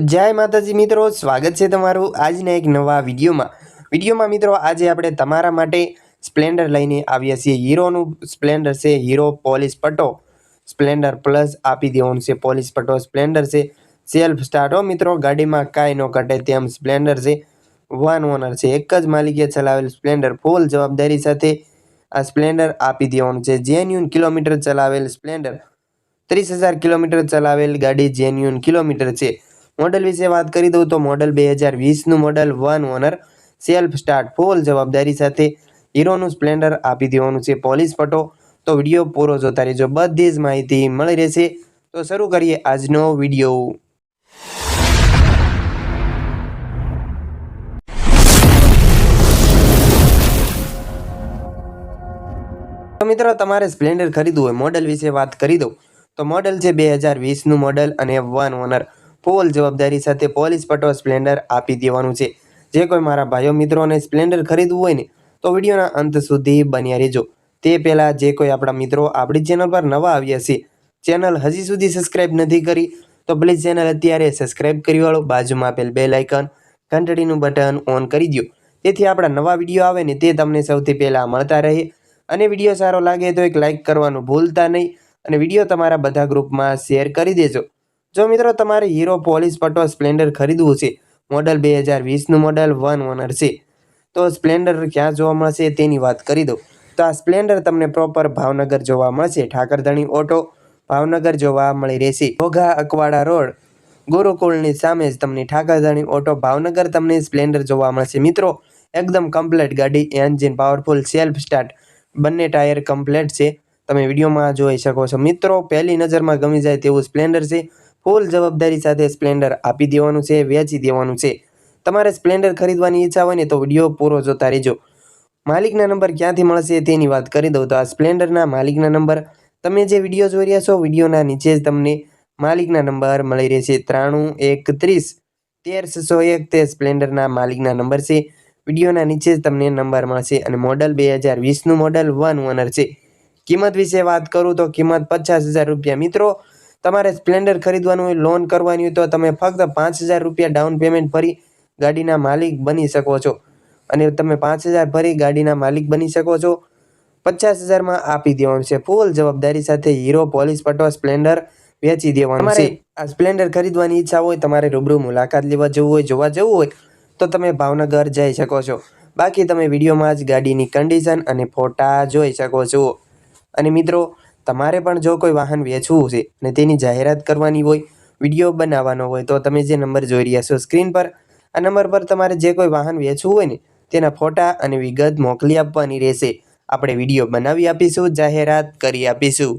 જય માતાજી મિત્રો, સ્વાગત છે તમારું આજના એક નવા વિડીયોમાં. વિડીયોમાં મિત્રો, આજે આપણે તમારા માટે સ્પ્લેન્ડર લઈને આવ્યા છીએ. હીરોનું સ્પ્લેન્ડર છે, હીરો પોલીસ પટો સ્પ્લેન્ડર પ્લસ આપી દેવાનું છે પોલીસ પટો સ્પ્લેન્ડર છે. સેલ્ફ સ્ટાર્ટ હો મિત્રો, ગાડીમાં કાંઈ ન કટે તેમ સ્પ્લેન્ડર છે. વન ઓનર છે. એક જ માલિકે ચલાવેલ સ્પ્લેન્ડર ફૂલ જવાબદારી સાથે આ સ્પ્લેન્ડર આપી દેવાનું છે. જેન્યુન કિલોમીટર ચલાવેલ સ્પ્લેન્ડર, ત્રીસ હજાર કિલોમીટર ચલાવેલ ગાડી જેન્યુન કિલોમીટર છે. મોડલ વિશે વાત કરી દઉં તો મોડલ બે હજાર વીસનું model one owner, self start, full જવાબદારી સાથે હીરોનું સ્પ્લેન્ડર આપી દેવાનું છે પોલીસ પટો તો વીડિયો પૂરો જોતા રહેજો, બધી જ માહિતી મળી રહેશે. તો શરૂ કરીએ આજનો વીડિયો. તો મિત્રો, તમારે સ્પ્લેન્ડર ખરીદવું હોય, મોડલ વિશે વાત કરી દઉં. તો મોડલ છે બે હજાર વીસનું મોડલ અને વન ઓનર. ફૂલ જવાબદારી સાથે પોલીસ પટો સ્પ્લેન્ડર આપી દેવાનું છે. જે કોઈ મારા ભાઈઓ મિત્રોને સ્પ્લેન્ડર ખરીદવું હોય ને, તો વિડીયોના અંત સુધી બન્યા રહેજો. તે પહેલાં જે કોઈ આપણા મિત્રો આપણી ચેનલ પર નવા આવ્યા છે ચેનલ હજી સુધી સબસ્ક્રાઇબ નથી કરી, તો પ્લીઝ ચેનલ અત્યારે સબસ્ક્રાઇબ કરી વાળો, બાજુમાં આપેલ બેલ આઇકન ઘંટડીનું બટન ઓન કરી દો તેથી આપણા નવા વીડિયો આવે ને, તે તમને સૌથી પહેલાં મળતા રહે. અને વીડિયો સારો લાગે તો એક લાઇક કરવાનું ભૂલતા નહીં. અને વીડિયો તમારા બધા ગ્રુપમાં શેર કરી દેજો. જો મિત્રો તમારે હીરો પોલીસ પટો સ્પ્લેન્ડર ખરીદવું છે મોડલ બે હજાર વીસનું મોડલ વન ઓનર છે, તો સ્પ્લેન્ડર ક્યાં જોવા મળશે તેની વાત કરી દઉં. તો આ સ્પ્લેન્ડર તમને પ્રોપર ભાવનગર જોવા મળશે, ઠાકરધણી ઓટો ભાવનગર જોવા મળી રહેશે. ઘોઘા અકવાડા રોડ, ગુરુકુળની સામે જ તમને ઠાકરધણી ઓટો ભાવનગર તમને સ્પ્લેન્ડર જોવા મળશે. મિત્રો, એકદમ કમ્પ્લેટ ગાડી એન્જિન પાવરફુલ સેલ્ફ સ્ટાર્ટ બંને ટાયર કમ્પ્લેટ છે. તમે વિડીયોમાં જોઈ શકો છો. મિત્રો, પહેલી નજરમાં ગમી જાય તેવું સ્પ્લેન્ડર છે. ફૂલ જવાબદારી સાથે સ્પ્લેન્ડર આપી દેવાનું છે, વેચી દેવાનું છે. તમારે સ્પ્લેન્ડર ખરીદવાની ઈચ્છા હોય ને તો વીડિયો પૂરો જોતા રહેજો. માલિકના નંબર ક્યાંથી મળશે તેની વાત કરી દઉં તો આ સ્પ્લેન્ડરના માલિકના નંબર. તમે જે વીડિયો જોઈ રહ્યા છો, વિડીયોના નીચે જ તમને માલિકના નંબર મળી રહેશે. ત્રાણું એકત્રીસ તેર, છસો એક તે સ્પ્લેન્ડરના માલિકના નંબર છે. વિડીયોના નીચે જ તમને નંબર મળશે અને મોડલ બે હજાર વીસનું મોડલ વન ઓનર છે. કિંમત વિશે વાત કરું તો કિંમત પચાસ હજાર રૂપિયા. મિત્રો તમારે સ્પ્લેન્ડર ખરીદવાનું હોય લોન કરવાની હોય તો તમે ફક્ત પાંચ હજાર રૂપિયા ડાઉન પેમેન્ટ ભરી ગાડીના માલિક બની શકો છો. અને તમે પાંચ હજાર ભરી ગાડીના માલિક બની શકો છો. પચાસ હજારમાં આપી દેવાનું છે. ફૂલ જવાબદારી સાથે હીરો પોલીસ પટો સ્પ્લેન્ડર વેચી દેવાનું છે. આ સ્પ્લેન્ડર ખરીદવાની ઈચ્છા હોય તમારે રૂબરૂ મુલાકાત લેવા જવું હોય જોવા જવું હોય તો તમે ભાવનગર જઈ શકો છો. બાકી તમે વિડીયોમાં જ ગાડીની કન્ડિશન અને ફોટા જોઈ શકો છો. અને મિત્રો તમારે પણ જો કોઈ વાહન વેચવું છે અને તેની જાહેરાત કરવાની હોય, વીડિયો બનાવવાનો હોય, તો તમે જે નંબર જોઈ રહ્યા છો સ્ક્રીન પર, આ નંબર પર તમારે જે કોઈ વાહન વેચવું હોય ને, તેના ફોટા અને વિગત મોકલી આપવાની રહેશે. આપણે વીડિયો બનાવી આપીશું, જાહેરાત કરી આપીશું.